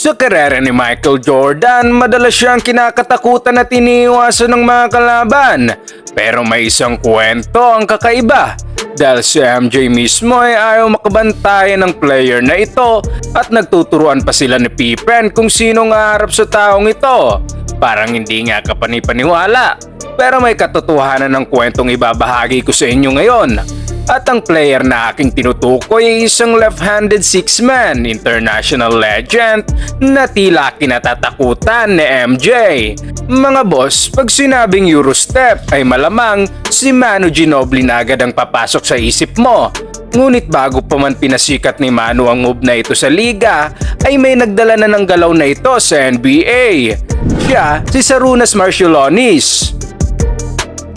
Sa karera ni Michael Jordan, madalas siyang kinakatakutan at iniiwasan ng mga kalaban. Pero may isang kwento ang kakaiba. Dahil si MJ mismo ay ayaw makabantayan ng player na ito at nagtuturuan pa sila ni Pippen kung sino nga harap sa taong ito. Parang hindi nga kapanipaniwala. Pero may katotohanan ng kwentong ibabahagi ko sa inyo ngayon. At ang player na aking tinutukoy ay isang left-handed six-man international legend na tila kinatatakutan ni MJ. Mga boss, pag sinabing Eurostep ay malamang si Manu Ginobili na agad ang papasok sa isip mo. Ngunit bago pa man pinasikat ni Manu ang move na ito sa liga, ay may nagdala na ng galaw na ito sa NBA. Siya, si Sarunas Marciulionis.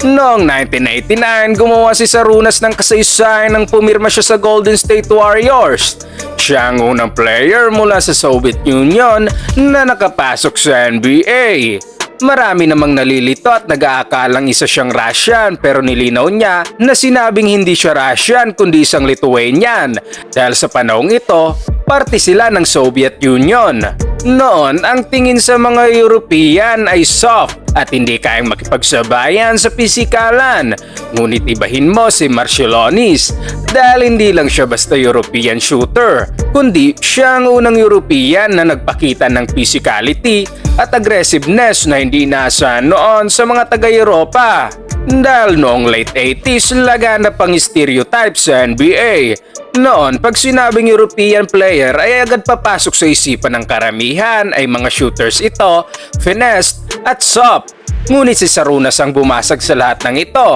Noong 1989, gumawa si Sarunas ng kasaysayan nang pumirma siya sa Golden State Warriors. Siya ang unang player mula sa Soviet Union na nakapasok sa NBA. Marami namang nalilito at nag-aakalang isa siyang Russian pero nilinaw niya na sinabing hindi siya Russian kundi isang Lithuanian dahil sa panahong ito, parte sila ng Soviet Union. Noon, ang tingin sa mga European ay soft at hindi kayang makipagsabayan sa pisikalan. Ngunit ibahin mo si Marciulionis dahil hindi lang siya basta European shooter, kundi siya ang unang European na nagpakita ng physicality at aggressiveness na hindi naasahan noon sa mga taga-Europa. Dahil noong late 80s, laganap ang stereotype sa NBA. Noon, pag sinabing European player ay agad papasok sa isipan ng karamihan ay mga shooters ito, finesse at soft. Ngunit si Sarunas ang bumasag sa lahat ng ito.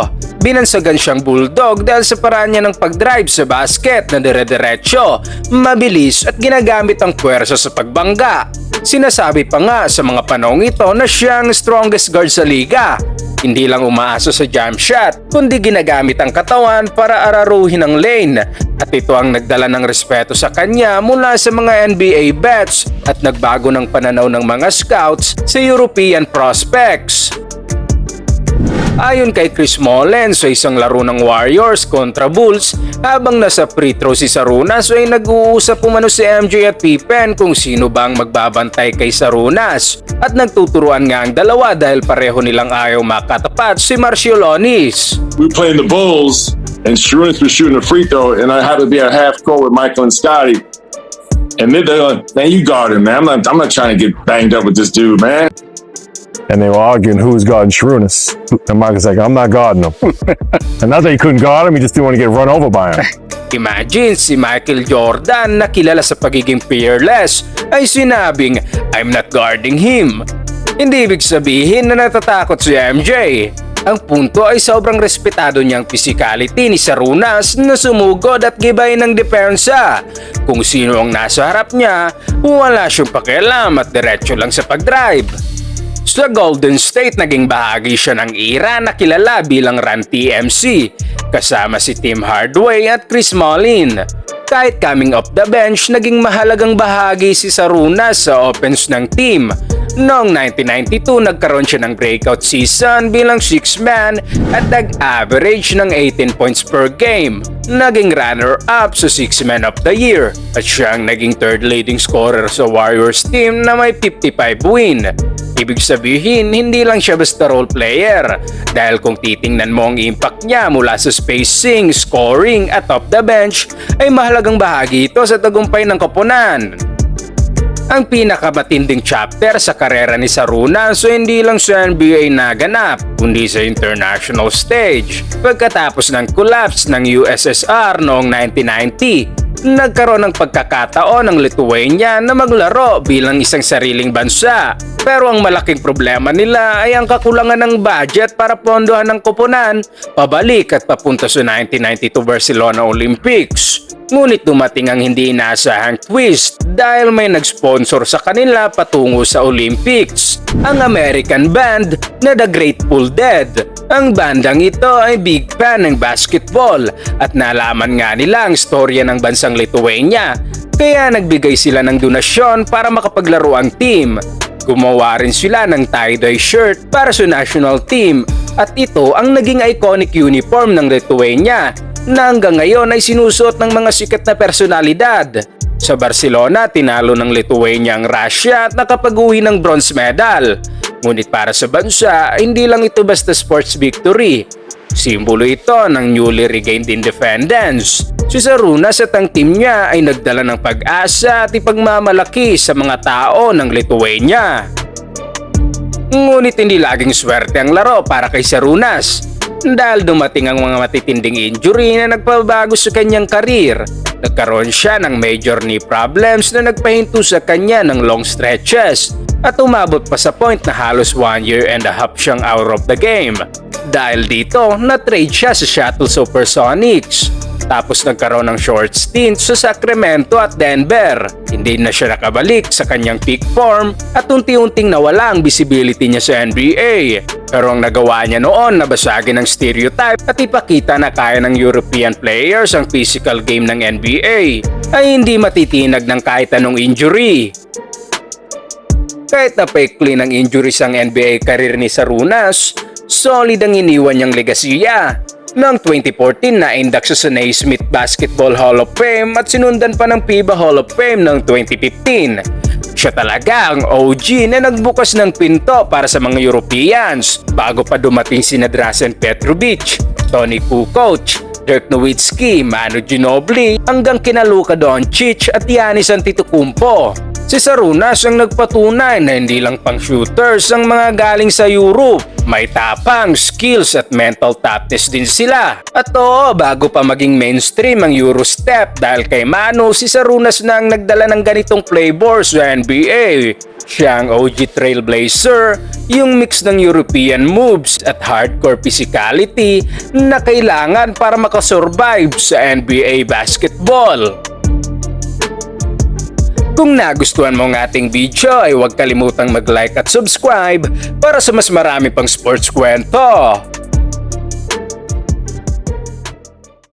Binansagan siyang bulldog dahil sa paraan niya ng pag-drive sa basket na dire-diretso, mabilis at ginagamit ang puwersa sa pagbangga. Sinasabi pa nga sa mga panahong ito na siya ang strongest guard sa liga. Hindi lang umaasa sa jump shot, kundi ginagamit ang katawan para araruhin ang lane. At ito ang nagdala ng respeto sa kanya mula sa mga NBA bets at nagbago ng pananaw ng mga scouts sa European prospects. Ayon kay Chris Mullen sa isang laro ng Warriors kontra Bulls, habang nasa free throw si Sarunas ay nag-uusap umano si MJ at Pippen kung sino ba ang magbabantay kay Sarunas. At nagtuturuan nga ang dalawa dahil pareho nilang ayaw makatapat si Marciulionis. we were playing the Bulls, and Sharunas was shooting a free throw, and I had to be at half court with Michael and Scotty. And they're like, man, you guard him, man. I'm not, I'm not trying to get banged up with this dude, man. And they were arguing who was guarding Sharunas. And Michael's like, I'm not guarding him. and not that he couldn't guard him, he just didn't want to get run over by him. Imagine si Michael Jordan na kilala sa pagiging fearless ay sinabing, I'm not guarding him. Hindi ibig sabihin na natatakot si MJ. Ang punto ay sobrang respetado niyang physicality ni Sarunas na sumugod at gibay ng depensa. Kung sino ang nasa harap niya, wala siyang pakialam at diretso lang sa pag-drive. Sa Golden State, naging bahagi siya ng era na kilala bilang Run TMC, kasama si Tim Hardaway at Chris Mullin. Kahit coming off the bench, naging mahalagang bahagi si Sarunas sa offense ng team. Noong 1992, nagkaroon siya ng breakout season bilang 6-man at nag-average ng 18 points per game. Naging runner-up sa 6-man of the year at siya ang naging third leading scorer sa Warriors team na may 55 win. Ibig sabihin, hindi lang siya basta role player. Dahil kung titingnan mo ang impact niya mula sa spacing, scoring at off the bench, ay mahalagang bahagi ito sa tagumpay ng koponan. Ang pinakamatinding chapter sa karera ni Saruna so hindi lang sa NBA naganap, kundi sa international stage. Pagkatapos ng collapse ng USSR noong 1990, nagkaroon ng pagkakataon ng Lithuania na maglaro bilang isang sariling bansa. Pero ang malaking problema nila ay ang kakulangan ng budget para pondohan ng koponan pabalik at papunta sa 1992 Barcelona Olympics. Ngunit dumating ang hindi inaasahang twist dahil may nag-sponsor sa kanila patungo sa Olympics. Ang American band na The Grateful Dead. Ang bandang ito ay big fan ng basketball at nalaman nga nila ang storya ng bansang Lithuania kaya nagbigay sila ng donasyon para makapaglaro ang team. Gumawa rin sila ng tie-dye shirt para sa national team at ito ang naging iconic uniform ng Lithuania na hanggang ngayon ay sinusuot ng mga sikat na personalidad. Sa Barcelona, tinalo ng Lithuania ang Russia at nakapag-uwi ng bronze medal. Ngunit para sa bansa, hindi lang ito basta sports victory. Simbolo ito ng newly regained independence. Si Sarunas at ang team niya ay nagdala ng pag-asa at ipagmamalaki sa mga tao ng Lithuania. Ngunit hindi laging swerte ang laro para kay Sarunas dahil dumating ang mga matitinding injury na nagpabago sa kanyang karir. Nagkaroon siya ng major knee problems na nagpahinto sa kanya ng long stretches at umabot pa sa point na halos one year and a half siyang out of the game. Dahil dito, na-trade siya sa Seattle Supersonics. Tapos nagkaroon ng short stint sa Sacramento at Denver. Hindi na siya nakabalik sa kanyang peak form at unti-unting nawala ang visibility niya sa NBA. Pero ang nagawa niya noon na basagin ang stereotype at ipakita na kaya ng European players ang physical game ng NBA ay hindi matitinag ng kahit anong injury. Kahit napaikli ng injuries ang NBA career ni Sarunas, solid ang iniwan niyang legasiya. Noong 2014 na induct siya sa Naismith Basketball Hall of Fame at sinundan pa ng FIBA Hall of Fame noong 2015. Siya talaga ang OG na nagbukas ng pinto para sa mga Europeans bago pa dumating sina Drazen Petrovic, Tony Kukoc, Dirk Nowitzki, Manu Ginobili hanggang kina Luka Doncic at Giannis Antetokounmpo. Si Sarunas ang nagpatunay na hindi lang pang shooters ang mga galing sa Europe. May tapang, skills at mental toughness din sila. At oo, bago pa maging mainstream ang Eurostep dahil kay Manu, si Sarunas na ang nagdala ng ganitong flavor sa NBA. Siya ang OG trailblazer, yung mix ng European moves at hardcore physicality na kailangan para makasurvive sa NBA basketball. Kung nagustuhan mo ang ating video ay huwag kalimutang mag-like at subscribe para sa mas marami pang sports kwento.